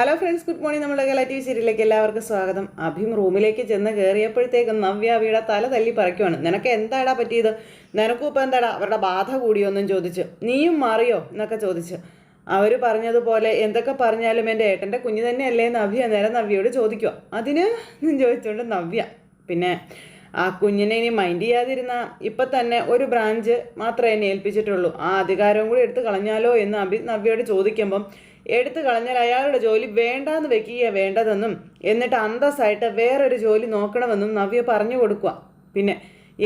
Hello friends good morning നമ്മുടെ കല T V സീരിയലിലേക്ക് എല്ലാവർക്കും സ്വാഗതം. അഭിം റൂമിലേക്ക് ചെന്ന് കയറിയപ്പോഴത്തേക്കും നവ്യ അവിയുടെ തല തല്ലി പറിക്കുവാണ്. നിനക്ക് എന്താടാ പറ്റിയത്? നിനക്കും ഇപ്പം എന്താടാ? അവരുടെ ബാധ കൂടിയോന്നും ചോദിച്ചു. നീയും മാറിയോ? എന്നൊക്കെ ചോദിച്ചു. അവർ പറഞ്ഞതുപോലെ എന്തൊക്കെ പറഞ്ഞാലും എന്റെ ഏട്ടന്റെ കുഞ്ഞു തന്നെയല്ലേ നവ്യ നേരെ നവ്യയോട് ചോദിക്കുക അതിന് ചോദിച്ചുകൊണ്ട് നവ്യ. പിന്നെ ആ കുഞ്ഞിനെ ഇനി മൈൻഡ് ചെയ്യാതിരുന്ന ഇപ്പം തന്നെ ഒരു ബ്രാഞ്ച് മാത്രമേ എന്നെ ഏൽപ്പിച്ചിട്ടുള്ളൂ. ആ അധികാരവും കൂടി എടുത്ത് കളഞ്ഞാലോ എന്ന് അഭി നവ്യയോട് ചോദിക്കുമ്പം എടുത്തു കളഞ്ഞാൽ അയാളുടെ ജോലി വേണ്ടാന്ന് വെക്കുക വേണ്ടതെന്നും എന്നിട്ട് അന്തസ്സായിട്ട് വേറൊരു ജോലി നോക്കണമെന്നും നവ്യ പറഞ്ഞു കൊടുക്കുക പിന്നെ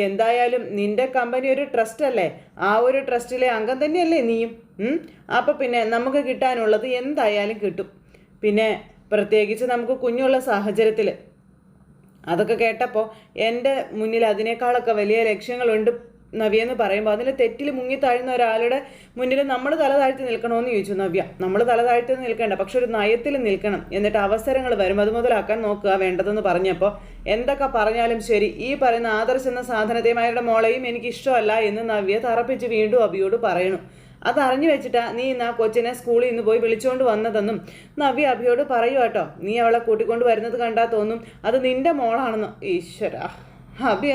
എന്തായാലും നിന്റെ കമ്പനി ഒരു ട്രസ്റ്റ് അല്ലേ? ആ ഒരു ട്രസ്റ്റിലെ അംഗം തന്നെയല്ലേ നീയും? അപ്പൊ പിന്നെ നമുക്ക് കിട്ടാനുള്ളത് എന്തായാലും കിട്ടും. പിന്നെ പ്രത്യേകിച്ച് നമുക്ക് കുഞ്ഞുള്ള സാഹചര്യത്തിൽ അതൊക്കെ കേട്ടപ്പോൾ എന്റെ മുന്നിൽ അതിനേക്കാളൊക്കെ വലിയ ലക്ഷ്യങ്ങളുണ്ട് നവ്യ എന്ന് പറയുമ്പോൾ അതിൽ തെറ്റിൽ മുങ്ങി താഴ്ന്ന ഒരാളുടെ മുന്നിൽ നമ്മൾ തല താഴ്ത്തി നിൽക്കണമെന്ന് ചോദിച്ചു നവ്യ. നമ്മൾ തല താഴ്ത്തി നിൽക്കേണ്ട പക്ഷെ ഒരു നയത്തിൽ നിൽക്കണം. എന്നിട്ട് അവസരങ്ങൾ വരും. അത് മുതലാക്കാൻ നോക്കുക വേണ്ടതെന്ന് പറഞ്ഞപ്പോൾ എന്തൊക്കെ പറഞ്ഞാലും ശരി ഈ പറയുന്ന ആദർശ് എന്ന സാധനത്തെമാരുടെ മോളെയും എനിക്ക് ഇഷ്ടമല്ല എന്ന് നവ്യ തറപ്പിച്ച് വീണ്ടും അബിയോട് പറയണു. അത് അറിഞ്ഞു വെച്ചിട്ടാ നീ ഇന്ന് ആ കൊച്ചിനെ സ്കൂളിൽ നിന്ന് പോയി വിളിച്ചുകൊണ്ട് വന്നതെന്നും നവ്യ അഭിയോട് പറയൂ കേട്ടോ നീ അവളെ കൂട്ടിക്കൊണ്ട് വരുന്നത് കണ്ടാൽ തോന്നും അത് നിന്റെ മോളാണെന്ന്. ഈശ്വര. അഭി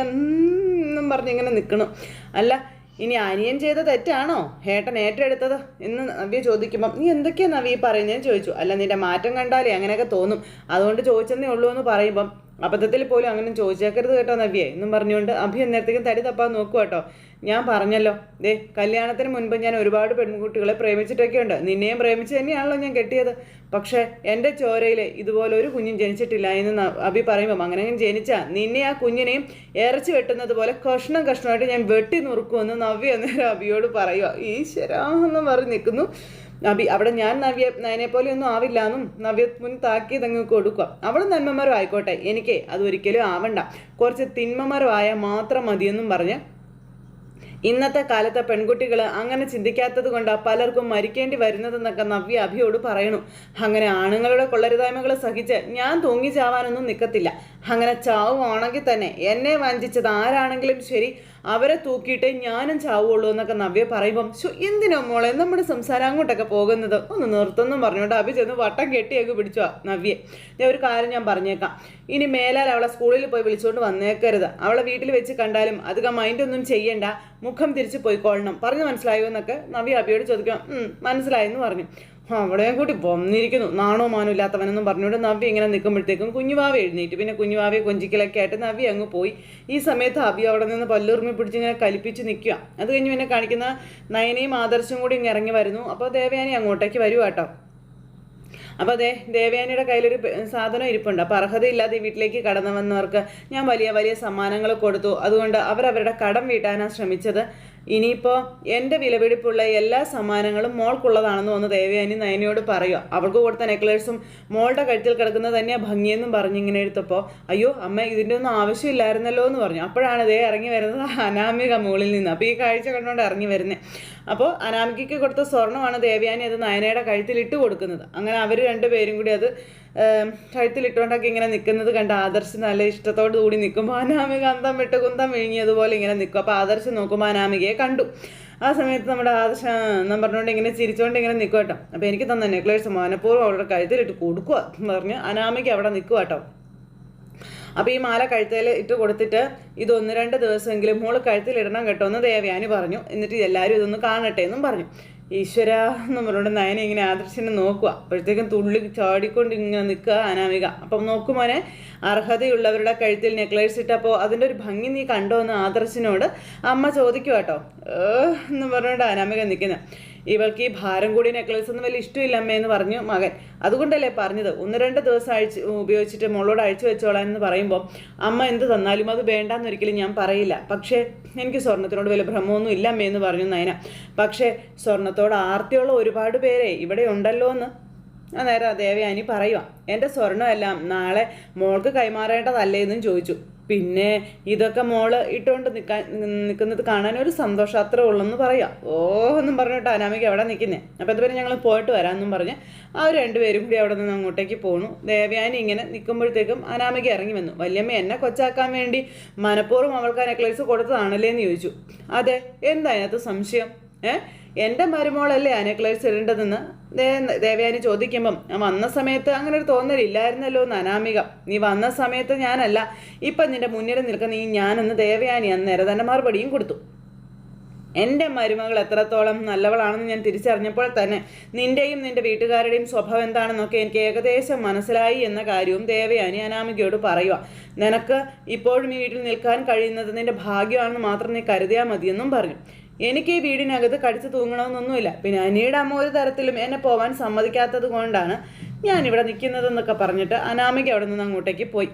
എന്നും പറഞ്ഞ് ഇങ്ങനെ നിൽക്കണം അല്ല ഇനി അനിയൻ ചെയ്ത തെറ്റാണോ? ഹേട്ടൻ ഏറ്റെടുത്തത്? എന്ന് നവ്യ ചോദിക്കുമ്പം നീ എന്തൊക്കെയാണ് നവ്യ പറയുന്നതെന്ന് ചോദിച്ചു? അല്ല നിന്റെ മാറ്റം കണ്ടാലേ അങ്ങനെയൊക്കെ തോന്നും. അതുകൊണ്ട് ചോദിച്ചെന്നേ ഉള്ളൂ എന്ന് പറയുമ്പം അബദ്ധത്തിൽ പോലും അങ്ങനെ ചോദിച്ചേക്കരുത് കേട്ടോ നവ്യെ. എന്നും പറഞ്ഞുകൊണ്ട് അഭി അന്നേരത്തേക്കും തടി തപ്പാൻ നോക്കുക കേട്ടോ. ഞാൻ പറഞ്ഞല്ലോ. ദേ കല്യാണത്തിന് മുൻപ് ഞാൻ ഒരുപാട് പെൺകുട്ടികളെ പ്രേമിച്ചിട്ടൊക്കെ ഉണ്ട്. നിന്നെയും പ്രേമിച്ച് തന്നെയാണല്ലോ ഞാൻ കെട്ടിയത്. പക്ഷേ എന്റെ ചോരയിൽ ഇതുപോലെ ഒരു കുഞ്ഞും ജനിച്ചിട്ടില്ല എന്ന് അഭി പറയുമ്പം അങ്ങനെ ജനിച്ച നിന്നെ ആ കുഞ്ഞിനെയും ഇറച്ചി വെട്ടുന്നത് പോലെ കഷ്ണം കഷ്ണമായിട്ട് ഞാൻ വെട്ടി നുറുക്കുമെന്ന് നവ്യ അന്നേരം അഭിയോട് പറയുക ഈശ്വരാ എന്ന് പറഞ്ഞ് നിൽക്കുന്നു. നബി അവിടെ ഞാൻ നവ്യ നയനെ പോലെ ഒന്നും ആവില്ല എന്നും നവ്യ മുൻ താക്കിയത് അങ്ങ് കൊടുക്കുക. അവൾ നന്മമരം ആയിക്കോട്ടെ. എനിക്ക് അത് ഒരിക്കലും ആവണ്ട. കുറച്ച് തിന്മമരം ആയാൽ മാത്രം മതിയെന്നും പറഞ്ഞ് ഇന്നത്തെ കാലത്തെ പെൺകുട്ടികൾ അങ്ങനെ ചിന്തിക്കാത്തത് കൊണ്ട് പലർക്കും മരിക്കേണ്ടി വരുന്നതെന്നൊക്കെ നവ്യ അഭിയോട് പറയണു. അങ്ങനെ ആണുങ്ങളുടെ കൊള്ളരുതായ്മകൾ സഹിച്ച് ഞാൻ തൂങ്ങിച്ചാവാനൊന്നും നിൽക്കത്തില്ല അങ്ങനെ ചാവുവാണെങ്കിൽ തന്നെ എന്നെ വഞ്ചിച്ചത് ആരാണെങ്കിലും ശരി അവരെ തൂക്കിയിട്ടേ ഞാനും ചാവുള്ളൂ എന്നൊക്കെ നവ്യ പറയുമ്പം ശോ എന്തിനോ മോളെ നമ്മുടെ സംസാരം അങ്ങോട്ടൊക്കെ പോകുന്നത്? ഒന്ന് നിർത്തുന്നും പറഞ്ഞുകൊണ്ട് അഭി ചെന്ന് വട്ടം കെട്ടിയൊക്കെ പിടിച്ചു നവ്യെ. ഞാൻ ഒരു കാര്യം ഞാൻ പറഞ്ഞേക്കാം. ഇനി മേലാൽ അവളെ സ്കൂളിൽ പോയി വിളിച്ചുകൊണ്ട് വന്നേക്കരുത്. അവളെ വീട്ടിൽ വെച്ച് കണ്ടാലും അധികം മൈൻഡൊന്നും ചെയ്യണ്ട. മുഖം തിരിച്ചു പോയിക്കൊള്ളണം. പറഞ്ഞു മനസ്സിലായോ എന്നൊക്കെ നവ്യ അഭിയോട് ചോദിക്കണം "ഉം, മനസ്സിലായെന്ന് പറഞ്ഞു. അവിടെയും കൂടി വന്നിരിക്കുന്നു. നാണോ മാനോ ഇല്ലാത്തവനെന്നും പറഞ്ഞുകൊണ്ട് നവ്യ ഇങ്ങനെ നിൽക്കുമ്പോഴത്തേക്കും കുഞ്ഞുവാവ എഴുന്നേറ്റ്. പിന്നെ കുഞ്ഞുവാവയെ കൊഞ്ചിക്കലൊക്കെ ആയിട്ട് നവ്യ അങ്ങ് പോയി. ഈ സമയത്ത് അബി അവിടെ നിന്ന് പല്ലുറുമി പിടിച്ച് ഇങ്ങനെ കലിപ്പിച്ച് നിൽക്കുക അത് കഴിഞ്ഞ് പിന്നെ കാണിക്കുന്ന നയനയും ആദർശവും കൂടി ഇങ്ങനെ ഇറങ്ങി വരുന്നു. അപ്പോൾ ദേവയാനി അങ്ങോട്ടേക്ക് വരുവാ കേട്ടോ. അപ്പോൾ അതെ ദേവയാനിയുടെ കയ്യിലൊരു സാധനം ഇരിപ്പുണ്ട്. അപ്പോൾ അർഹതയില്ലാതെ ഈ വീട്ടിലേക്ക് കടന്നു വന്നവർക്ക് ഞാൻ വലിയ വലിയ സമ്മാനങ്ങൾ കൊടുത്തു. അതുകൊണ്ട് അവരവരുടെ കടം വീട്ടാനാണ് ശ്രമിച്ചത്. ഇനിയിപ്പോൾ എന്റെ വിലപിടിപ്പുള്ള എല്ലാ സമ്മാനങ്ങളും മോൾക്കുള്ളതാണെന്ന് വന്ന് ദേവയാനി നയനയോട് പറയുക. അവൾക്ക് കൊടുത്ത നെക്ലേഴ്സും മോളുടെ കഴുത്തിൽ കിടക്കുന്നത് തന്നെയാണ് ഭംഗിയെന്നും പറഞ്ഞ് ഇങ്ങനെ എടുത്തപ്പോൾ അയ്യോ അമ്മ ഇതിന്റെ ഒന്നും ആവശ്യമില്ലായിരുന്നല്ലോ എന്ന് പറഞ്ഞു. അപ്പോഴാണ് ദേ ഇറങ്ങി വരുന്നത് അനാമിക മുകളിൽ നിന്ന്. അപ്പോൾ ഈ കാഴ്ച കണ്ടുകൊണ്ട് ഇറങ്ങി വരുന്നത് അപ്പോൾ അനാമികയ്ക്ക് കൊടുത്ത സ്വർണമാണ് ദേവയാനി അത് നയനയുടെ കഴുത്തിൽ ഇട്ട് കൊടുക്കുന്നത്. അങ്ങനെ അവർ രണ്ടുപേരും കൂടി അത് കഴുത്തിലിട്ടുകൊണ്ടൊക്കെ ഇങ്ങനെ നിൽക്കുന്നത് കണ്ട് ആദർശ് നല്ല ഇഷ്ടത്തോടു കൂടി നിൽക്കുമ്പോൾ അനാമിക അന്തം വിട്ട് കുന്തം വിഴുങ്ങിയതുപോലെ ഇങ്ങനെ നിൽക്കും. അപ്പോൾ ആദർശ് നോക്കുമ്പോൾ അനാമികയെ കണ്ടു. ആ സമയത്ത് നമ്മുടെ ആദർശ എന്നും പറഞ്ഞുകൊണ്ട് ഇങ്ങനെ ചിരിച്ചുകൊണ്ട് ഇങ്ങനെ നിൽക്കും കേട്ടോ. അപ്പോൾ എനിക്ക് തന്ന നെക്ലേസ് മനഃപൂർവം അവളുടെ കഴുത്തിലിട്ട് കൊടുക്കുക എന്ന് പറഞ്ഞ് അനാമിക അവിടെ നിൽക്കുക കേട്ടോ. അപ്പോൾ ഈ മാല കഴുത്തിൽ ഇട്ട് കൊടുത്തിട്ട് ഇത് ഒന്ന് രണ്ട് ദിവസമെങ്കിലും മോൾ കഴുത്തിലിടണം കേട്ടോ എന്ന് ദേവയാനി പറഞ്ഞു. എന്നിട്ട് എല്ലാവരും ഇതൊന്ന് കാണട്ടെ എന്നും പറഞ്ഞു. ഈശ്വര എന്ന് പറഞ്ഞുകൊണ്ട് നയനെ ഇങ്ങനെ ആദർശനെ നോക്കുക. അപ്പോഴത്തേക്കും തുള്ളി ചാടിക്കൊണ്ട് ഇങ്ങനെ നിൽക്കുക അനാമിക. അപ്പം നോക്കുമോനെ അർഹതയുള്ളവരുടെ കഴുത്തിൽ നെക്ലേസ് ഇട്ടപ്പോൾ അതിന്റെ ഒരു ഭംഗി നീ കണ്ടോ എന്ന് ആദർശനോട് അമ്മ ചോദിക്കുക കേട്ടോ എന്ന് പറഞ്ഞുകൊണ്ട് അനാമിക നിൽക്കുന്നത് ഇവൾക്ക് ഈ ഭാരം കൂടിയ നെക്ലേസ് ഒന്നും വലിയ ഇഷ്ടമില്ല അമ്മ എന്ന് പറഞ്ഞു മകൻ. അതുകൊണ്ടല്ലേ പറഞ്ഞത്? ഒന്ന് രണ്ട് ദിവസം അഴിച്ച് ഉപയോഗിച്ചിട്ട് മോളോട് അഴിച്ചു വെച്ചോളാൻ എന്ന് പറയുമ്പോൾ അമ്മ എന്ത് തന്നാലും അത് വേണ്ടാന്ന് ഒരിക്കലും ഞാൻ പറയില്ല. പക്ഷേ എനിക്ക് സ്വർണത്തിനോട് വലിയ ഭ്രമമൊന്നും ഇല്ല അമ്മയെന്ന് പറഞ്ഞു നയന. പക്ഷേ സ്വർണത്തോട് ആർത്തിയുള്ള ഒരുപാട് പേരെ ഇവിടെ ഉണ്ടല്ലോ എന്ന് അന്നേരം ദേവയാനി പറയുക എന്റെ സ്വർണമെല്ലാം നാളെ മോൾക്ക് കൈമാറേണ്ടതല്ലേ? എന്നും ചോദിച്ചു. പിന്നെ ഇതൊക്കെ മോൾ ഇട്ടുകൊണ്ട് നിൽക്കാൻ നിൽക്കുന്നത് കാണാൻ ഒരു സന്തോഷം അത്രേ ഉള്ളെന്ന് പറയാം. ഓ എന്നും പറഞ്ഞിട്ട് അനാമിക അവിടെ നിൽക്കുന്നേ അപ്പോൾ ഇതുവരെ ഞങ്ങൾ പോയിട്ട് വരാമെന്നും പറഞ്ഞ് ആ രണ്ടുപേരും കൂടി അവിടെ നിന്ന് അങ്ങോട്ടേക്ക് പോണു ദേവയാനി ഇങ്ങനെ നിൽക്കുമ്പോഴത്തേക്കും അനാമിക ഇറങ്ങി വന്നു. വല്യമ്മ എന്നെ കൊച്ചാക്കാൻ വേണ്ടി മനഃപൂർവം അവൾക്ക് നെക്ലേസ് കൊടുത്തതാണല്ലേ എന്ന് ചോദിച്ചു. അതെ എന്താ അതിനകത്ത് സംശയം? ഏ എന്റെ മരുമോളല്ലേ ആ നെക്ലേസ് ഇടേണ്ടതെന്ന് ദേവയാനി ചോദിക്കുമ്പം ഞാൻ വന്ന സമയത്ത് അങ്ങനെ ഒരു തോന്നലില്ലായിരുന്നല്ലോ എന്ന് അനാമിക നീ വന്ന സമയത്ത് ഞാനല്ല ഇപ്പം നിന്റെ മുന്നിൽ നിൽക്കുന്ന നീ ഞാനെന്ന് ദേവയാനി അന്നേരം തന്നെ മറുപടിയും കൊടുത്തു. എന്റെ മരുമകൾ എത്രത്തോളം നല്ലവളാണെന്ന് ഞാൻ തിരിച്ചറിഞ്ഞപ്പോൾ തന്നെ നിന്റെയും നിന്റെ വീട്ടുകാരുടെയും സ്വഭാവം എന്താണെന്നൊക്കെ എനിക്ക് ഏകദേശം മനസ്സിലായി എന്ന കാര്യവും ദേവയാനി അനാമികയോട് പറയുക നിനക്ക് ഇപ്പോഴും ഈ വീട്ടിൽ നിൽക്കാൻ കഴിയുന്നത് നിന്റെ ഭാഗ്യമാണെന്ന് മാത്രം നീ കരുതിയാൽ മതിയെന്നും പറഞ്ഞു. എനിക്ക് ഈ വീടിനകത്ത് കടിച്ചു തൂങ്ങണമെന്നൊന്നുമില്ല. പിന്നെ അനിയുടെ അമ്മ ഒരു തരത്തിലും എന്നെ പോവാൻ സമ്മതിക്കാത്തത് കൊണ്ടാണ് ഞാനിവിടെ നിൽക്കുന്നതെന്നൊക്കെ പറഞ്ഞിട്ട് അനാമിക അവിടെ നിന്ന് അങ്ങോട്ടേക്ക് പോയി.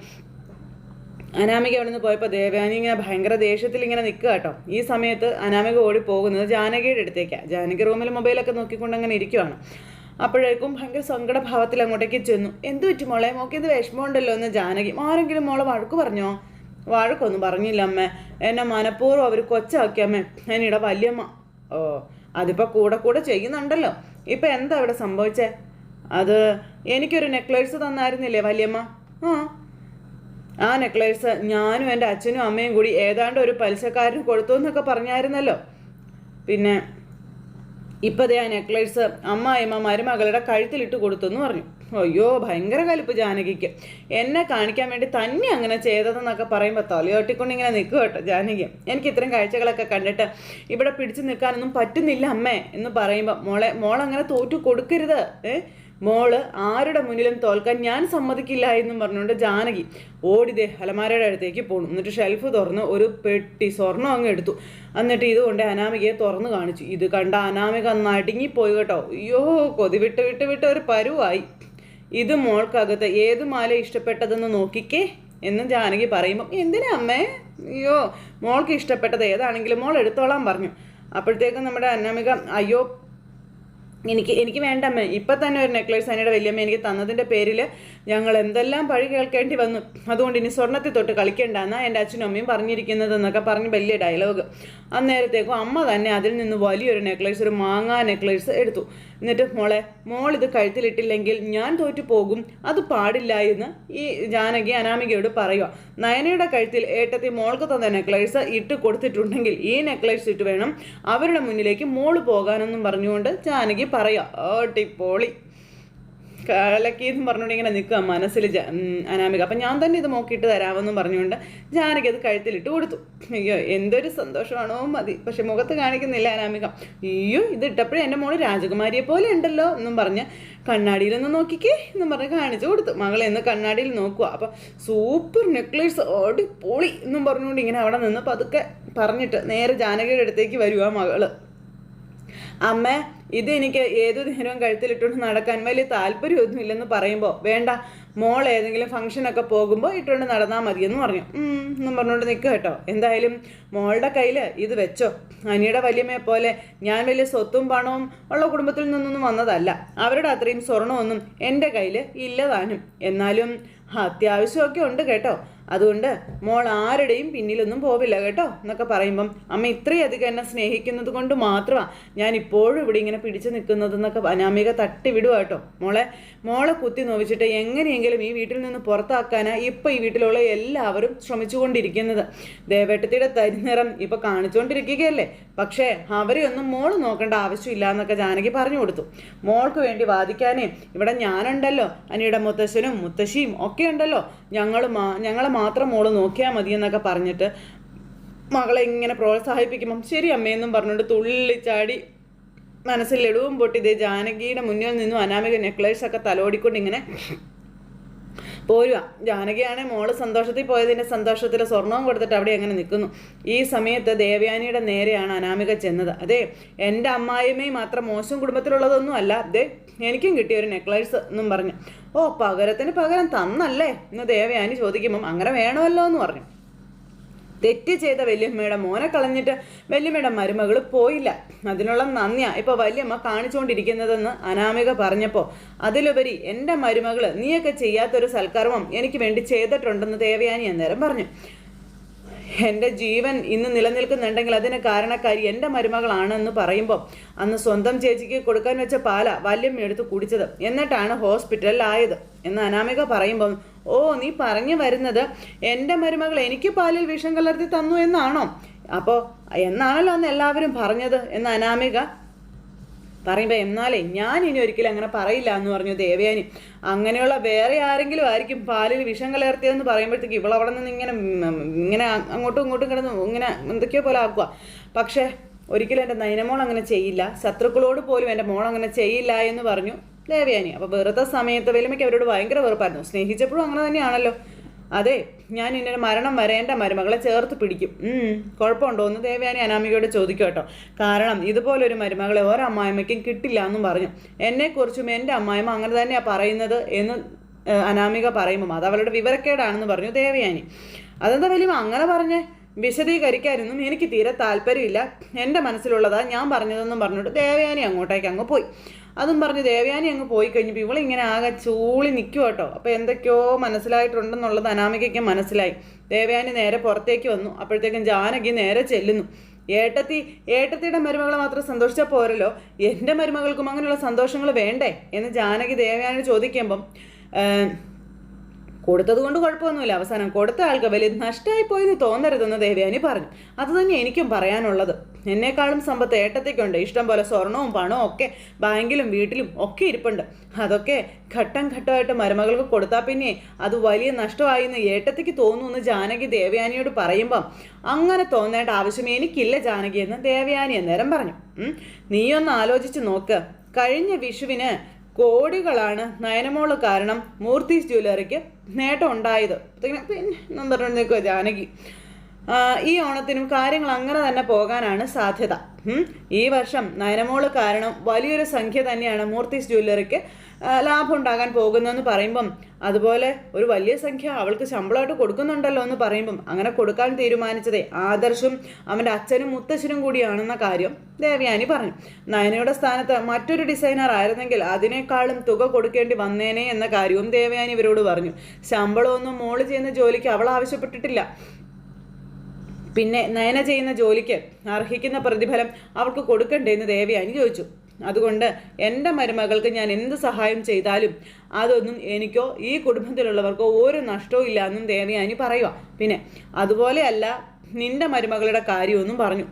അനാമിക അവിടെ നിന്ന് പോയപ്പോൾ ദേവയാനി ഇങ്ങനെ ഭയങ്കര ദേഷ്യത്തിൽ ഇങ്ങനെ നിൽക്കുക കേട്ടോ. ഈ സമയത്ത് അനാമിക ഓടി പോകുന്നത് ജാനകിയുടെ അടുത്തേക്കാണ് ജാനകി റൂമിൽ മൊബൈലൊക്കെ നോക്കിക്കൊണ്ട് അങ്ങനെ ഇരിക്കുവാണ്. അപ്പോഴേക്കും ഭയങ്കര സങ്കടഭാവത്തിൽ അങ്ങോട്ടേക്ക് ചെന്നു. എന്ത് പറ്റും മോളെ? മോക്ക് ഇത് വിഷമമുണ്ടല്ലോ എന്ന് ജാനകി. ആരെങ്കിലും മോളെ വഴക്ക് പറഞ്ഞോ? വഴക്കൊന്നും പറഞ്ഞില്ല അമ്മ. എന്നെ മനഃപൂർവം അവർ കൊച്ചാക്കി അമ്മ. എന്നിടെ വല്യമ്മ ഓ അതിപ്പോൾ കൂടെ കൂടെ ചെയ്യുന്നുണ്ടല്ലോ. ഇപ്പം എന്താ ഇവിടെ സംഭവിച്ചേ? അത് എനിക്കൊരു നെക്ലേസ് തന്നായിരുന്നില്ലേ വല്യമ്മ? ആ. ആ നെക്ലേസ് ഞാനും എന്റെ അച്ഛനും അമ്മയും കൂടി ഏതാണ്ട് ഒരു പലിശക്കാരന് കൊടുത്തു എന്നൊക്കെ പറഞ്ഞായിരുന്നല്ലോ. പിന്നെ ഇപ്പതേ ആ നെക്ലേസ് അമ്മായിമ്മ മരുമകളുടെ കഴുത്തിലിട്ട് കൊടുത്തു എന്ന് പറഞ്ഞു. അയ്യോ ഭയങ്കര കലിപ്പ് ജാനകിക്ക്. എന്നെ കാണിക്കാൻ വേണ്ടി തന്നെ അങ്ങനെ ചെയ്തതെന്നൊക്കെ പറയുമ്പോൾ തലയോട്ടിക്കൊണ്ട് ഇങ്ങനെ നിൽക്കും കേട്ടോ ജാനകി. എനിക്ക് ഇത്തരം കാഴ്ചകളൊക്കെ കണ്ടിട്ട് ഇവിടെ പിടിച്ചു നിൽക്കാനൊന്നും പറ്റുന്നില്ല അമ്മേ എന്ന് പറയുമ്പോൾ മോളെ മോളങ്ങനെ തോറ്റു കൊടുക്കരുത്. ഏ? മോൾ ആരുടെ മുന്നിലും തോൽക്കാൻ ഞാൻ സമ്മതിക്കില്ല എന്നും പറഞ്ഞുകൊണ്ട് ജാനകി ഓടിതേ അലമാരയുടെ അടുത്തേക്ക് പോണു. എന്നിട്ട് ഷെൽഫ് തുറന്ന് ഒരു പെട്ടി സ്വർണം അങ്ങ് എടുത്തു. എന്നിട്ട് ഇതുകൊണ്ട് അനാമികയെ തുറന്നു കാണിച്ചു. ഇത് കണ്ട അനാമിക നടുങ്ങിപ്പോയി കേട്ടോ. അയ്യോ കൊതി വിട്ട് വിട്ട് വിട്ട് ഒരു പരുവായി. ഇത് മോൾക്കകത്ത് ഏത് മാല ഇഷ്ടപ്പെട്ടതെന്ന് നോക്കിക്കേ എന്ന് ജാനകി പറയുമ്പം എന്തിനാ അമ്മേ? അയ്യോ മോൾക്ക് ഇഷ്ടപ്പെട്ടത് ഏതാണെങ്കിലും മോൾ എടുത്തോളാൻ പറഞ്ഞു. അപ്പോഴത്തേക്കും നമ്മുടെ അന്നാമിക അയ്യോ എനിക്ക് എനിക്ക് വേണ്ട വേണ്ടമ്മേ ഇപ്പം തന്നെ ഒരു നെക്ലേസ് അനിയുടെ വലിയമ്മ എനിക്ക് തന്നതിന്റെ പേരിൽ ഞങ്ങൾ എന്തെല്ലാം പഴി കേൾക്കേണ്ടി വന്നു? അതുകൊണ്ട് ഇനി സ്വർണത്തിൽ തൊട്ട് കളിക്കണ്ടെന്നാ എന്റെ അച്ഛനും അമ്മയും പറഞ്ഞിരിക്കുന്നത് എന്നൊക്കെ പറഞ്ഞ് വലിയ ഡയലോഗ് അന്നേരത്തേക്കും അമ്മ തന്നെ അതിൽ നിന്ന് വലിയൊരു നെക്ലേസ് ഒരു മാങ്ങാ നെക്ലേസ് എടുത്തു. എന്നിട്ട് മോളെ മോൾ ഇത് കഴുത്തിലിട്ടില്ലെങ്കിൽ ഞാൻ തോറ്റു പോകും. അത് പാടില്ല എന്ന് ഈ ജാനകി അനാമികയോട് പറയുക നയനയുടെ കഴുത്തിൽ ഏട്ടത്തി മോൾക്ക് തന്ന നെക്ലേസ് ഇട്ട് കൊടുത്തിട്ടുണ്ടെങ്കിൽ ഈ നെക്ലേസ് ഇട്ട് വേണം അവരുടെ മുന്നിലേക്ക് മോൾ പോകാനെന്നും പറഞ്ഞുകൊണ്ട് ജാനകി പറയുക ഓട്ടിപ്പോളി കലക്കി എന്ന് പറഞ്ഞുകൊണ്ട് ഇങ്ങനെ നിൽക്കുക മനസ്സിൽ അനാമിക. അപ്പം ഞാൻ തന്നെ ഇത് നോക്കിയിട്ട് തരാമെന്നും പറഞ്ഞുകൊണ്ട് ജാനകി അത് കഴുത്തിലിട്ട് കൊടുത്തു. അയ്യോ എന്തൊരു സന്തോഷമാണോ മതി. പക്ഷെ മുഖത്ത് കാണിക്കുന്നില്ല അനാമിക. അയ്യോ ഇത് ഇട്ടപ്പോഴേ എന്റെ മോൾ രാജകുമാരിയെ പോലെ ഉണ്ടല്ലോ എന്നും പറഞ്ഞ് കണ്ണാടിയിലൊന്ന് നോക്കിക്കേ എന്നും പറഞ്ഞ് കാണിച്ചു കൊടുത്തു. മകളെ എന്ന് കണ്ണാടിയിൽ നോക്കുക. അപ്പം സൂപ്പർ നെക്ലേസ് ഓടി പൊളി എന്നും പറഞ്ഞുകൊണ്ട് ഇങ്ങനെ അവിടെ നിന്ന് പതുക്കെ പറഞ്ഞിട്ട് നേരെ ജാനകിയുടെ അടുത്തേക്ക് വരുക മകൾ. അമ്മ ഇത് എനിക്ക് ഏതു നേരവും കഴുത്തിലിട്ടുകൊണ്ട് നടക്കാൻ വലിയ താല്പര്യമൊന്നുമില്ലെന്ന് പറയുമ്പോൾ വേണ്ട മോൾ ഏതെങ്കിലും ഫംഗ്ഷനൊക്കെ പോകുമ്പോൾ ഇട്ടുകൊണ്ട് നടന്നാൽ മതിയെന്ന് പറഞ്ഞു. എന്നും പറഞ്ഞുകൊണ്ട് നിൽക്കുക കേട്ടോ. എന്തായാലും മോളുടെ കയ്യിൽ ഇത് വെച്ചോ. അനിയുടെ വലിയമ്മയെ പോലെ ഞാൻ വലിയ സ്വത്തും പണവും ഉള്ള കുടുംബത്തിൽ നിന്നൊന്നും വന്നതല്ല. അവരുടെ അത്രയും സ്വർണമൊന്നും എന്റെ കയ്യിൽ ഇല്ലതാനും എന്നാലും അത്യാവശ്യമൊക്കെ ഉണ്ട് കേട്ടോ. അതുകൊണ്ട് മോൾ ആരുടെയും പിന്നിലൊന്നും പോവില്ല കേട്ടോ എന്നൊക്കെ പറയുമ്പം അമ്മ ഇത്രയധികം എന്നെ സ്നേഹിക്കുന്നത് കൊണ്ട് മാത്രമാണ് ഞാൻ ഇപ്പോഴും ഇവിടെ ഇങ്ങനെ പിടിച്ചു നിൽക്കുന്നതെന്നൊക്കെ അനാമിക തട്ടി വിടുക കേട്ടോ. മോളെ മോളെ കുത്തി നോവിച്ചിട്ട് എങ്ങനെയെങ്കിലും ഈ വീട്ടിൽ നിന്ന് പുറത്താക്കാനാണ് ഇപ്പം ഈ വീട്ടിലുള്ള എല്ലാവരും ശ്രമിച്ചുകൊണ്ടിരിക്കുന്നത്. ദേവേട്ടത്തിയുടെ തരിനിറം ഇപ്പം കാണിച്ചുകൊണ്ടിരിക്കുകയല്ലേ പക്ഷേ അവരെ മോൾ നോക്കേണ്ട ആവശ്യമില്ല എന്നൊക്കെ ജാനകി പറഞ്ഞു കൊടുത്തു. മോൾക്ക് വേണ്ടി വാദിക്കാനേ ഇവിടെ ഞാനുണ്ടല്ലോ. അനിയുടെ മുത്തശ്ശനും മുത്തശ്ശിയും ഒക്കെ ഉണ്ടല്ലോ. ഞങ്ങൾ ഞങ്ങളെ മാത്രം മോൾ നോക്കിയാൽ മതി എന്നൊക്കെ പറഞ്ഞിട്ട് മകളെ ഇങ്ങനെ പ്രോത്സാഹിപ്പിക്കുമ്പം ശരി അമ്മയെന്നും പറഞ്ഞുകൊണ്ട് തുള്ളിച്ചാടി മനസ്സിൽ ലഡുവും പൊട്ടി ഇതേ ജാനകിയുടെ മുന്നിൽ നിന്നും അനാമിക നെക്ലേസ് ഒക്കെ തലോടിക്കൊണ്ട് ഇങ്ങനെ പോരുക ജാനകിയാണെ മോൾ സന്തോഷത്തിൽ പോയതിന്റെ സന്തോഷത്തിൽ സ്വർണവും കൊടുത്തിട്ട് അവിടെ അങ്ങനെ നിൽക്കുന്നു ഈ സമയത്ത് ദേവയാനിയുടെ നേരെയാണ് അനാമിക ചെന്നത്. അതെ എന്റെ അമ്മായിമ്മയും മാത്രം മോശം കുടുംബത്തിലുള്ളതൊന്നും അല്ല. അതെ എനിക്കും കിട്ടിയ ഒരു നെക്ലേസ് എന്നും പറഞ്ഞു. ഓ പകരത്തിന് പകരം തന്നല്ലേ? എന്ന് ദേവയാനി ചോദിക്കുമ്പം അങ്ങനെ വേണമല്ലോ എന്ന് പറഞ്ഞു. തെറ്റ് ചെയ്ത വല്യമ്മയുടെ മോനെ കളഞ്ഞിട്ട് വല്യമ്മയുടെ മരുമകൾ പോയില്ല. അതിനുള്ള നന്ദിയാ. ഇപ്പൊ വല്യമ്മ കാണിച്ചുകൊണ്ടിരിക്കുന്നതെന്ന് അനാമിക പറഞ്ഞപ്പോൾ അതിലുപരി എന്റെ മരുമകൾ നീയൊക്കെ ചെയ്യാത്തൊരു സൽക്കർമ്മം എനിക്ക് വേണ്ടി ചെയ്തിട്ടുണ്ടെന്ന് ദേവയാനി അന്നേരം പറഞ്ഞു. എന്റെ ജീവൻ ഇന്ന് നിലനിൽക്കുന്നുണ്ടെങ്കിൽ അതിന് കാരണക്കാരി എന്റെ മരുമകളാണെന്ന് പറയുമ്പോൾ അന്ന് സ്വന്തം ചേച്ചിക്ക് കൊടുക്കാൻ വെച്ച പാല വല്യമ്മ എടുത്ത് കുടിച്ചത്. എന്നിട്ടാണ് ഹോസ്പിറ്റലിലായത്. എന്ന് അനാമിക പറയുമ്പം ഓ നീ പറഞ്ഞു വരുന്നത് എന്റെ മരുമകൾ എനിക്ക് പാലിൽ വിഷം കലർത്തി തന്നു എന്നാണോ? അപ്പോൾ എന്നാണല്ലോ അന്ന് എല്ലാവരും പറഞ്ഞത് എന്ന് അനാമിക പറയുമ്പോൾ എന്നാലേ ഞാൻ ഇനി ഒരിക്കലും അങ്ങനെ പറയില്ല എന്ന് പറഞ്ഞു ദേവയാനി. അങ്ങനെയുള്ള വേറെ ആരെങ്കിലും ആയിരിക്കും പാലിൽ വിഷം കലർത്തിയതെന്ന് പറയുമ്പോഴത്തേക്ക് ഇവൾ അവിടെ നിന്ന് ഇങ്ങനെ ഇങ്ങനെ അങ്ങോട്ടും ഇങ്ങോട്ടും കിടന്ന് ഇങ്ങനെ എന്തൊക്കെയോ പോലെ ആക്കുക. പക്ഷേ ഒരിക്കലും എന്റെ നൈനമോൾ അങ്ങനെ ചെയ്യില്ല. ശത്രുക്കളോട് പോലും എന്റെ മോൾ അങ്ങനെ ചെയ്യില്ല എന്ന് പറഞ്ഞു. ദേവയാനി. അപ്പോൾ വെറുതെ സമയത്ത് വലിമയ്ക്ക് അവരോട് ഭയങ്കര വെറുപ്പായിരുന്നു. സ്നേഹിച്ചപ്പോഴും അങ്ങനെ തന്നെയാണല്ലോ. അതെ ഞാൻ ഇന്ന മരണം വരെ എന്റെ മരുമകളെ ചേർത്ത് പിടിക്കും. കുഴപ്പമുണ്ടോ? എന്ന് ദേവയാനി അനാമികയോട് ചോദിക്കും കേട്ടോ. കാരണം ഇതുപോലൊരു മരുമകളെ ഒരമ്മായിമ്മയ്ക്കും കിട്ടില്ല എന്നും പറഞ്ഞു. എന്നെക്കുറിച്ചും എന്റെ അമ്മായിമ്മ അങ്ങനെ തന്നെയാണ് പറയുന്നത് എന്ന് അനാമിക പറയുമ്പം അത് അവളുടെ വിവരക്കേടാണെന്ന് പറഞ്ഞു ദേവയാനി. അതെന്താ വലിയ അങ്ങനെ പറഞ്ഞേ? വിശദീകരിക്കാനൊന്നും എനിക്ക് തീരെ താല്പര്യമില്ല. എന്റെ മനസ്സിലുള്ളതാണ് ഞാൻ പറഞ്ഞതെന്നും പറഞ്ഞിട്ട് ദേവയാനി അങ്ങോട്ടേക്ക് അങ്ങ് പോയി. അതും പറഞ്ഞ് ദേവയാനി അങ്ങ് പോയി കഴിഞ്ഞപ്പോൾ ഇവളിങ്ങനെ ആകെ ചൂളി നിൽക്കും കേട്ടോ. അപ്പോൾ എന്തൊക്കെയോ മനസ്സിലായിട്ടുണ്ടെന്നുള്ളത് അനാമികയ്ക്ക് മനസ്സിലായി. ദേവയാനി നേരെ പുറത്തേക്ക് വന്നു. അപ്പോഴത്തേക്കും ജാനകി നേരെ ചെല്ലുന്നു. ഏട്ടത്തി ഏട്ടത്തിയുടെ മരുമകളെ മാത്രം സന്തോഷിച്ചാൽ പോരല്ലോ? എന്റെ മരുമകൾക്കും അങ്ങനെയുള്ള സന്തോഷങ്ങൾ വേണ്ടേ? എന്ന് ജാനകി ദേവയാനി ചോദിക്കുമ്പം കൊടുത്തത് കൊണ്ട് കുഴപ്പമൊന്നുമില്ല. അവസാനം കൊടുത്ത ആൾക്ക് വലിയ നഷ്ടമായി പോയെന്ന് തോന്നരുതെന്ന് ദേവയാനി പറഞ്ഞു. അതുതന്നെ എനിക്കും പറയാനുള്ളത്. എന്നെക്കാളും സമ്പത്ത് ഏട്ടത്തേക്കുണ്ട്. ഇഷ്ടം പോലെ സ്വർണവും പണവും ഒക്കെ ബാങ്കിലും വീട്ടിലും ഒക്കെ ഇരിപ്പുണ്ട്. അതൊക്കെ ഘട്ടം ഘട്ടമായിട്ട് മരുമകൾക്ക് കൊടുത്താൽ പിന്നെ അത് വലിയ നഷ്ടമായി എന്ന് ഏട്ടത്തേക്ക് തോന്നുമെന്ന് ജാനകി ദേവയാനിയോട് പറയുമ്പം. അങ്ങനെ തോന്നേണ്ട ആവശ്യം എനിക്കില്ല ജാനകി എന്ന് ദേവയാനി അന്നേരം പറഞ്ഞു. നീയൊന്ന് ആലോചിച്ച് നോക്ക്. കഴിഞ്ഞ വിഷുവിന് കോടികളാണ് നയനമോൾ കാരണം മൂർത്തീസ് ജ്വല്ലറിക്ക് നേട്ടം ഉണ്ടായത്. പിന്നെ പറഞ്ഞു നിൽക്കുക ജാനകി. ഈ ഓണത്തിനും കാര്യങ്ങൾ അങ്ങനെ തന്നെ പോകാനാണ് സാധ്യത. ഈ വർഷം നയനമോൾ കാരണം വലിയൊരു സംഖ്യ തന്നെയാണ് മൂർത്തീസ് ജ്വല്ലറിക്ക് ലാഭം ഉണ്ടാകാൻ പോകുന്നതെന്ന് പറയുമ്പം അതുപോലെ ഒരു വലിയ സംഖ്യ അവൾക്ക് ശമ്പളമായിട്ട് കൊടുക്കുന്നുണ്ടല്ലോ എന്ന് പറയുമ്പം അങ്ങനെ കൊടുക്കാൻ തീരുമാനിച്ചതേ ആദർശും അവന്റെ അച്ഛനും മുത്തശ്ശനും കൂടിയാണെന്ന കാര്യം ദേവയാനി പറഞ്ഞു. നയനയുടെ സ്ഥാനത്ത് മറ്റൊരു ഡിസൈനർ ആയിരുന്നെങ്കിൽ അതിനേക്കാളും തുക കൊടുക്കേണ്ടി വന്നേനെ എന്ന കാര്യവും ദേവയാനി ഇവരോട് പറഞ്ഞു. ശമ്പളമൊന്നും മോൾ ചെയ്യുന്ന ജോലിക്ക് അവൾ ആവശ്യപ്പെട്ടിട്ടില്ല. പിന്നെ നയന ചെയ്യുന്ന ജോലിക്ക് അർഹിക്കുന്ന പ്രതിഫലം അവൾക്ക് കൊടുക്കണ്ടേ എന്ന് ദേവയാനി ചോദിച്ചു. അതുകൊണ്ട് എന്റെ മരുമകൾക്ക് ഞാൻ എന്ത് സഹായം ചെയ്താലും അതൊന്നും എനിക്കോ ഈ കുടുംബത്തിലുള്ളവർക്കോ ഒരു നഷ്ടവും ഇല്ല എന്നും ദേവയാനി പറയുക പിന്നെ അതുപോലെയല്ല നിന്റെ മരുമകളുടെ കാര്യമൊന്നും പറഞ്ഞു.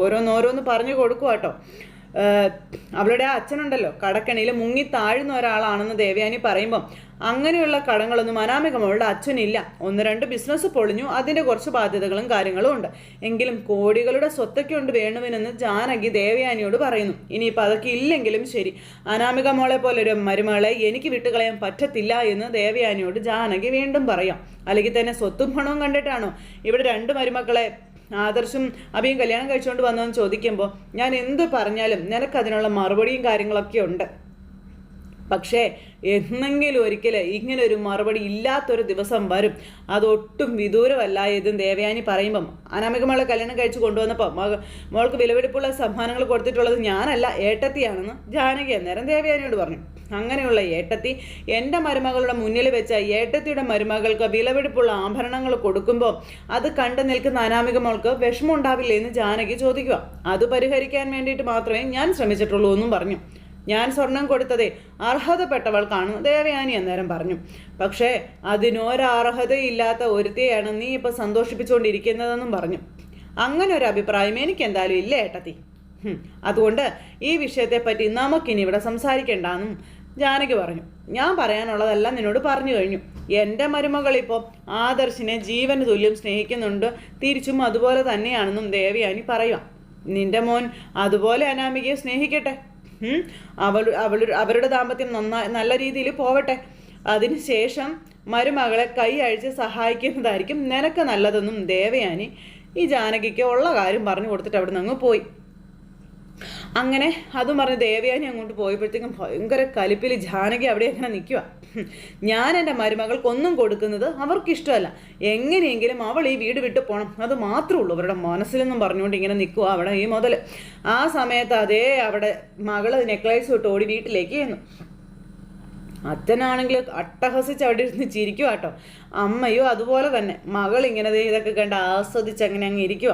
ഓരോന്നോരോന്ന് പറഞ്ഞു കൊടുക്കുക കേട്ടോ അവളുടെ അച്ഛനുണ്ടല്ലോ കടക്കണിയിൽ മുങ്ങി താഴ്ന്ന ഒരാളാണെന്ന് ദേവയാനി പറയുമ്പം അങ്ങനെയുള്ള കടങ്ങളൊന്നും അനാമികം അവളുടെ അച്ഛനില്ല. ഒന്ന് രണ്ട് ബിസിനസ് പൊളിഞ്ഞു അതിന്റെ കുറച്ച് ബാധ്യതകളും കാര്യങ്ങളും ഉണ്ട്. എങ്കിലും കോടികളുടെ സ്വത്തൊക്കെ ഉണ്ട് വേണുവിനെന്ന് ജാനകി ദേവയാനിയോട് പറയുന്നു. ഇനിയിപ്പോൾ അതൊക്കെ ഇല്ലെങ്കിലും ശരി. അനാമിക മോളെ പോലെ ഒരു മരുമകളെ എനിക്ക് വിട്ടുകളയാൻ പറ്റത്തില്ല എന്ന് ദേവയാനിയോട് ജാനകി വീണ്ടും പറയാം. അല്ലെങ്കിൽ തന്നെ സ്വത്തും പണവും കണ്ടിട്ടാണോ? ഇവിടെ രണ്ട് മരുമക്കളെ ആദർശും അഭിയും കല്യാണം കഴിച്ചുകൊണ്ട് വന്നതെന്ന് ചോദിക്കുമ്പോൾ ഞാൻ എന്ത് പറഞ്ഞാലും നിനക്കതിനുള്ള മറുപടിയും കാര്യങ്ങളൊക്കെ ഉണ്ട്. പക്ഷേ എന്നെങ്കിലും ഒരിക്കൽ ഇങ്ങനെ ഒരു മറുപടി ഇല്ലാത്തൊരു ദിവസം വരും. അതൊട്ടും വിദൂരമല്ല ഇതും ദേവയാനി പറയുമ്പം അനാമിക കല്യാണം കഴിച്ച് കൊണ്ടുവന്നപ്പോൾ മോൾക്ക് വിലപിടിപ്പുള്ള സമ്മാനങ്ങൾ കൊടുത്തിട്ടുള്ളത് ഞാനല്ല ഏട്ടത്തിയാണെന്ന് ജാനകി അന്നേരം ദേവയാനിയോട് പറഞ്ഞു. അങ്ങനെയുള്ള ഏട്ടത്തി എന്റെ മരുമകളുടെ മുന്നിൽ വെച്ച ഏട്ടത്തിയുടെ മരുമകൾക്ക് വിലവെടുപ്പുള്ള ആഭരണങ്ങൾ കൊടുക്കുമ്പോൾ അത് കണ്ടു നിൽക്കുന്ന അനാമിക മോൾക്ക് വിഷമം ഉണ്ടാവില്ലേ എന്ന് ജാനകി ചോദിക്കുക. അത് പരിഹരിക്കാൻ വേണ്ടിയിട്ട് മാത്രമേ ഞാൻ ശ്രമിച്ചിട്ടുള്ളൂ എന്നും പറഞ്ഞു. ഞാൻ സ്വർണം കൊടുത്തതേ അർഹതപ്പെട്ടവൾക്കാണ് ദേവയാനി അന്നേരം പറഞ്ഞു. പക്ഷേ അതിനൊരർഹതയില്ലാത്ത ഒരുത്തിയാണ് നീ ഇപ്പോൾ സന്തോഷിപ്പിച്ചുകൊണ്ടിരിക്കുന്നതെന്നും പറഞ്ഞു. അങ്ങനെ ഒരു അഭിപ്രായം എനിക്ക് എന്തായാലും ഇല്ല ഏട്ടത്തി? അതുകൊണ്ട് ഈ വിഷയത്തെപ്പറ്റി നമുക്കിനി ഇവിടെ സംസാരിക്കേണ്ടെന്നും ജാനകി പറഞ്ഞു ഞാൻ പറയാനുള്ളതെല്ലാം നിന്നോട് പറഞ്ഞു കഴിഞ്ഞു. എന്റെ മരുമകൾ ഇപ്പോൾ ആദർശിനെ ജീവന് തുല്യം സ്നേഹിക്കുന്നുണ്ട്. തിരിച്ചും അതുപോലെ തന്നെയാണെന്നും ദേവയാനി പറയുക. നിന്റെ മോൻ അതുപോലെ അനാമികയെ സ്നേഹിക്കട്ടെ. അവൾ അവൾ അവരുടെ ദാമ്പത്യം നന്നായി നല്ല രീതിയിൽ പോവട്ടെ. അതിനുശേഷം മരുമകളെ കൈ അഴിച്ച് സഹായിക്കുന്നതായിരിക്കും നിനക്ക് നല്ലതെന്നും ദേവയാനി ഈ ജാനകിക്ക് ഉള്ള കാര്യം പറഞ്ഞു കൊടുത്തിട്ട് അവിടെ നിന്ന് അങ്ങ് പോയി. അങ്ങനെ അതും പറഞ്ഞ് ദേവയാനി അങ്ങോട്ട് പോയപ്പോഴത്തേക്കും ഭയങ്കര കലിപ്പിൽ ജാനകി അവിടെ അങ്ങനെ നിൽക്കുക ഞാൻ എന്റെ മരുമകൾക്കൊന്നും കൊടുക്കുന്നത് അവർക്കിഷ്ടമല്ല. എങ്ങനെയെങ്കിലും അവൾ ഈ വീട് വിട്ടു പോകണം അത് മാത്രമേ ഉള്ളൂ അവരുടെ മനസ്സിലെന്നും പറഞ്ഞുകൊണ്ട് ഇങ്ങനെ നിൽക്കുക അവിടെ ഈ മുതൽ ആ സമയത്ത് അതേ അവിടെ മകൾ നെക്ലേസ് ഇട്ട് ഓടി വീട്ടിലേക്ക് ചെന്നു. അച്ഛനാണെങ്കിൽ അട്ടഹസിച്ച് അവിടെ ഇരുന്ന് ചിരിക്കുക കേട്ടോ. അമ്മയോ അതുപോലെ തന്നെ. മകൾ ഇങ്ങനെ ഇതൊക്കെ കണ്ട് ആസ്വദിച്ച് അങ്ങനെ അങ്ങ് ഇരിക്കുക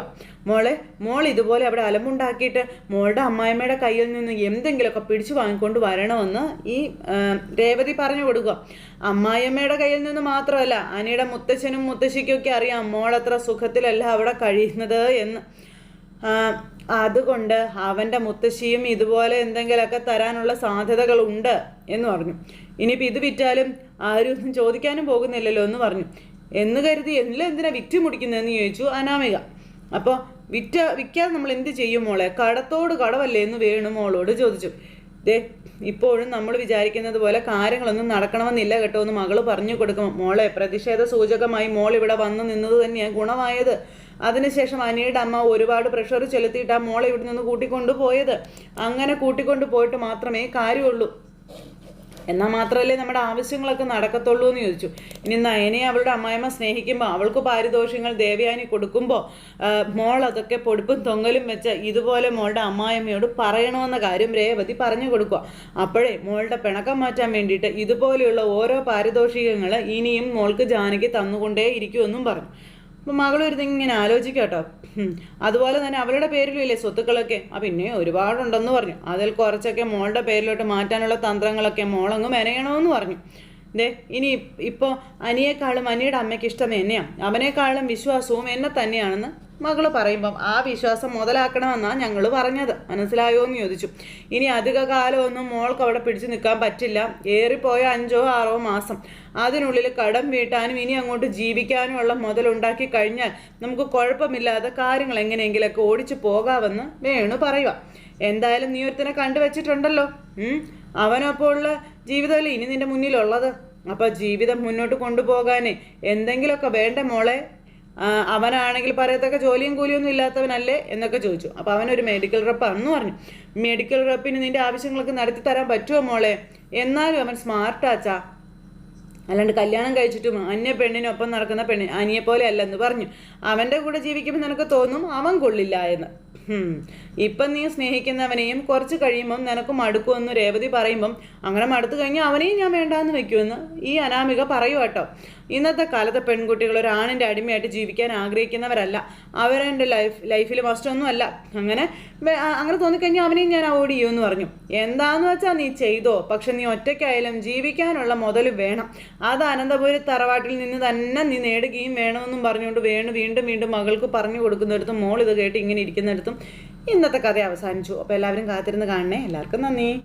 മോളെ മോൾ ഇതുപോലെ അവിടെ അലമ്പുണ്ടാക്കിയിട്ട് മോളുടെ അമ്മായിമ്മയുടെ കയ്യിൽ നിന്ന് എന്തെങ്കിലുമൊക്കെ പിടിച്ചു വാങ്ങിക്കൊണ്ട് വരണമെന്ന് ഈ രേവതി പറഞ്ഞു കൊടുക്കുക അമ്മായിയമ്മയുടെ കയ്യിൽ നിന്ന് മാത്രമല്ല അനിയുടെ മുത്തച്ഛനും മുത്തശ്ശിക്കൊക്കെ അറിയാം മോൾ അത്ര സുഖത്തിലല്ല അവിടെ കഴിയുന്നത് എന്ന്. അതുകൊണ്ട് അവന്റെ മുത്തശ്ശിയും ഇതുപോലെ എന്തെങ്കിലുമൊക്കെ തരാനുള്ള സാധ്യതകളുണ്ട് എന്ന് പറഞ്ഞു. ഇനിയിപ്പോൾ ഇത് വിറ്റാലും ആരും ചോദിക്കാനും പോകുന്നില്ലല്ലോ എന്ന് പറഞ്ഞു. എന്ന് കരുതി എല്ലാം എന്തിനാ വിറ്റ് മുടിക്കുന്നതെന്ന് ചോദിച്ചു അനാമിക. അപ്പോൾ വിറ്റ വിൽക്കാതെ നമ്മൾ എന്ത് ചെയ്യും മോളെ? കടത്തോട് കടവല്ലേ എന്ന് വേണു മോളോട് ചോദിച്ചു. ദേ ഇപ്പോഴും നമ്മൾ വിചാരിക്കുന്നത് പോലെ കാര്യങ്ങളൊന്നും നടക്കണമെന്നില്ല കേട്ടോ എന്ന് മകൾ പറഞ്ഞു കൊടുക്കും. മോളെ പ്രതിഷേധ സൂചകമായി മോൾ ഇവിടെ വന്നു നിന്നത് തന്നെയാണ് ഗുണമായത്. അതിനുശേഷം അനിയുടെ അമ്മ ഒരുപാട് പ്രഷർ ചെലുത്തിയിട്ട് ആ മോളെ ഇവിടെ നിന്ന് കൂട്ടിക്കൊണ്ടു പോയത് അങ്ങനെ കൂട്ടിക്കൊണ്ടു പോയിട്ട് മാത്രമേ കാര്യമുള്ളൂ. എന്നാൽ മാത്രമല്ലേ നമ്മുടെ ആവശ്യങ്ങളൊക്കെ നടക്കത്തുള്ളൂ എന്ന് ചോദിച്ചു. ഇനി നയനെ അവളുടെ അമ്മായിമ്മ സ്നേഹിക്കുമ്പോൾ അവൾക്ക് പാരിതോഷങ്ങൾ ദേവയാനി കൊടുക്കുമ്പോൾ മോൾ അതൊക്കെ പൊടിപ്പും തൊങ്ങലും വെച്ച് ഇതുപോലെ മോളുടെ അമ്മായിമ്മയോട് പറയണമെന്ന കാര്യം രേവതി പറഞ്ഞു കൊടുക്കുക. അപ്പോഴേ മോളുടെ പിണക്കം മാറ്റാൻ വേണ്ടിയിട്ട് ഇതുപോലെയുള്ള ഓരോ പാരിതോഷികങ്ങൾ ഇനിയും മോൾക്ക് ജാനകി തന്നുകൊണ്ടേ ഇരിക്കുമെന്നും പറഞ്ഞു. അപ്പം മകളൊരു ഇങ്ങനെ ആലോചിക്കുക കേട്ടോ അതുപോലെ തന്നെ അവളുടെ ഇല്ലേ സ്വത്തുക്കളൊക്കെ? ആ പിന്നെ ഒരുപാടുണ്ടെന്ന് പറഞ്ഞു. അതിൽ കുറച്ചൊക്കെ മോളുടെ പേരിലോട്ട് മാറ്റാനുള്ള തന്ത്രങ്ങളൊക്കെ മോളങ്ങ് മെനയണമെന്ന് പറഞ്ഞു. ദേ ഇനി ഇപ്പോൾ അനിയേക്കാളും അനിയുടെ അമ്മയ്ക്ക് ഇഷ്ടം എന്നെയാണ് അവനേക്കാളും വിശ്വാസവും എന്നെ തന്നെയാണെന്ന് മകൾ പറയുമ്പം ആ വിശ്വാസം മുതലാക്കണമെന്നാണ് ഞങ്ങൾ പറഞ്ഞത്. മനസ്സിലായോ? എന്ന് ചോദിച്ചു. ഇനി അധിക കാലമൊന്നും മോൾക്ക് അവിടെ പിടിച്ചു നിൽക്കാൻ പറ്റില്ല. ഏറിപ്പോയ അഞ്ചോ ആറോ മാസം. അതിനുള്ളിൽ കടം വീട്ടാനും ഇനി അങ്ങോട്ട് ജീവിക്കാനുമുള്ള മുതലുണ്ടാക്കി കഴിഞ്ഞാൽ നമുക്ക് കുഴപ്പമില്ലാതെ കാര്യങ്ങൾ എങ്ങനെയെങ്കിലൊക്കെ ഓടിച്ചു പോകാമെന്ന് വേണു പറയുക. എന്തായാലും നീ ഒരുത്തിനെ കണ്ടുവച്ചിട്ടുണ്ടല്ലോ. ഉള്ള ജീവിതമല്ലേ ഇനി നിന്റെ മുന്നിലുള്ളത്? അപ്പോൾ ജീവിതം മുന്നോട്ട് കൊണ്ടുപോകാനേ എന്തെങ്കിലുമൊക്കെ വേണ്ട മോളെ? അവനാണെങ്കിൽ പറയത്തക്ക ജോലിയും കൂലിയൊന്നും ഇല്ലാത്തവനല്ലേ എന്നൊക്കെ ചോദിച്ചു. അപ്പോൾ അവനൊരു മെഡിക്കൽ റെപ്പാണെന്ന് പറഞ്ഞു. മെഡിക്കൽ റെപ്പിന് നിന്റെ ആവശ്യങ്ങളൊക്കെ നടത്തി തരാൻ പറ്റുമോ മോളെ? എന്നാലും അവൻ സ്മാർട്ടാച്ചാ അല്ലാണ്ട് കല്യാണം കഴിച്ചിട്ടും അന്യ പെണ്ണിനൊപ്പം നടക്കുന്ന പെണ്ണിന് അനിയെ പോലെ അല്ലെന്ന് പറഞ്ഞു. അവന്റെ കൂടെ ജീവിക്കുമ്പോൾ നിനക്ക് തോന്നും അവൻ കൊള്ളില്ല എന്ന്. ഇപ്പം നീ സ്നേഹിക്കുന്നവനെയും കുറച്ച് കഴിയുമ്പം നിനക്ക് മടുക്കുമെന്ന് രേവതി പറയുമ്പം അങ്ങനെ മടുത്തു കഴിഞ്ഞാൽ അവനെയും ഞാൻ വേണ്ടാന്ന് വെക്കുമെന്ന് ഈ അനാമിക പറയൂ കേട്ടോ. ഇന്നത്തെ കാലത്തെ പെൺകുട്ടികൾ ഒരു ആണിന്റെ അടിമയായിട്ട് ജീവിക്കാൻ ആഗ്രഹിക്കുന്നവരല്ല. അവരെന്റെ ലൈഫ് ലൈഫിൽ മസ്റ്റൊന്നും അല്ല. അങ്ങനെ അങ്ങനെ തോന്നിക്കഴിഞ്ഞാൽ അവനെയും ഞാൻ അവോയ്ഡ് ചെയ്യുമെന്ന് പറഞ്ഞു. എന്താന്ന് വെച്ചാൽ നീ ചെയ്തോ? പക്ഷെ നീ ഒറ്റയ്ക്കായാലും ജീവിക്കാനുള്ള മുതൽ വേണം. അത് അനന്തപുരി തറവാട്ടിൽ നിന്ന് തന്നെ നീ നേടുകയും വേണമെന്നും പറഞ്ഞുകൊണ്ട് വേണു വീണ്ടും വീണ്ടും മകൾക്ക് പറഞ്ഞു കൊടുക്കുന്നിടത്തും മോൾ ഇത് കേട്ട് ഇങ്ങനെ ഇരിക്കുന്നിടത്തും ഇന്നത്തെ കഥ അവസാനിച്ചു. അപ്പോൾ എല്ലാവരും കാത്തിരുന്ന് കാണണേ. എല്ലാവർക്കും നന്ദി.